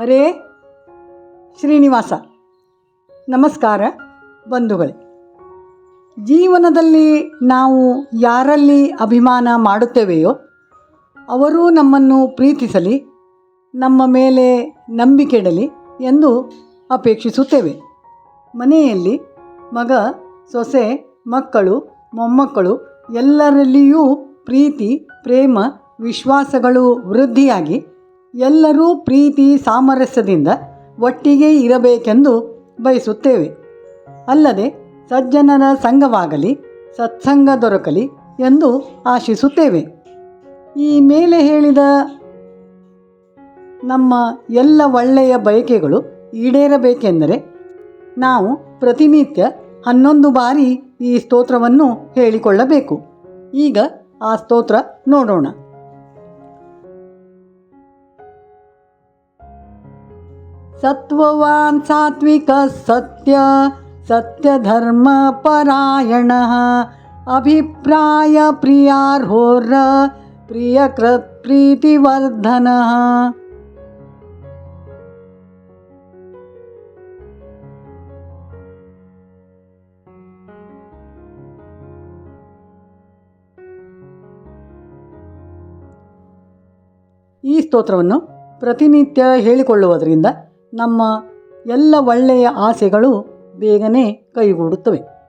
ಹರೇ ಶ್ರೀನಿವಾಸ. ನಮಸ್ಕಾರ ಬಂಧುಗಳೇ. ಜೀವನದಲ್ಲಿ ನಾವು ಯಾರಲ್ಲಿ ಅಭಿಮಾನ ಮಾಡುತ್ತೇವೆಯೋ ಅವರೂ ನಮ್ಮನ್ನು ಪ್ರೀತಿಸಲಿ, ನಮ್ಮ ಮೇಲೆ ನಂಬಿಕೆ ಇಡಲಿ ಎಂದು ಅಪೇಕ್ಷಿಸುತ್ತೇವೆ. ಮನೆಯಲ್ಲಿ ಮಗ, ಸೊಸೆ, ಮಕ್ಕಳು, ಮೊಮ್ಮಕ್ಕಳು ಎಲ್ಲರಲ್ಲಿಯೂ ಪ್ರೀತಿ, ಪ್ರೇಮ, ವಿಶ್ವಾಸಗಳು ವೃದ್ಧಿಯಾಗಿ ಎಲ್ಲರೂ ಪ್ರೀತಿ ಸಾಮರಸ್ಯದಿಂದ ಒಟ್ಟಿಗೆ ಇರಬೇಕೆಂದು ಬಯಸುತ್ತೇವೆ. ಅಲ್ಲದೆ ಸಜ್ಜನರ ಸಂಘವಾಗಲಿ, ಸತ್ಸಂಗ ದೊರಕಲಿ ಎಂದು ಆಶಿಸುತ್ತೇವೆ. ಈ ಮೇಲೆ ಹೇಳಿದ ನಮ್ಮ ಎಲ್ಲ ಒಳ್ಳೆಯ ಬಯಕೆಗಳು ಈಡೇರಬೇಕೆಂದರೆ ನಾವು ಪ್ರತಿನಿತ್ಯ ಹನ್ನೊಂದು ಬಾರಿ ಈ ಸ್ತೋತ್ರವನ್ನು ಹೇಳಿಕೊಳ್ಳಬೇಕು. ಈಗ ಆ ಸ್ತೋತ್ರ ನೋಡೋಣ. ಸತ್ವವಾನ್ ಸಾತ್ವಿಕ ಸತ್ಯ ಸತ್ಯಧರ್ಮ ಪರಾಯಣ ಅಭಿಪ್ರಾಯ ಪ್ರಿಯಾರ್ಹೋರ ಪ್ರಿಯಕೃತ್ ಪ್ರೀತಿವರ್ಧನ ಈ ಸ್ತೋತ್ರವನ್ನು ಪ್ರತಿನಿತ್ಯ ಹೇಳಿಕೊಳ್ಳುವುದರಿಂದ ನಮ್ಮ ಎಲ್ಲ ಒಳ್ಳೆಯ ಆಸೆಗಳು ಬೇಗನೆ ಕೈಗೂಡುತ್ತವೆ.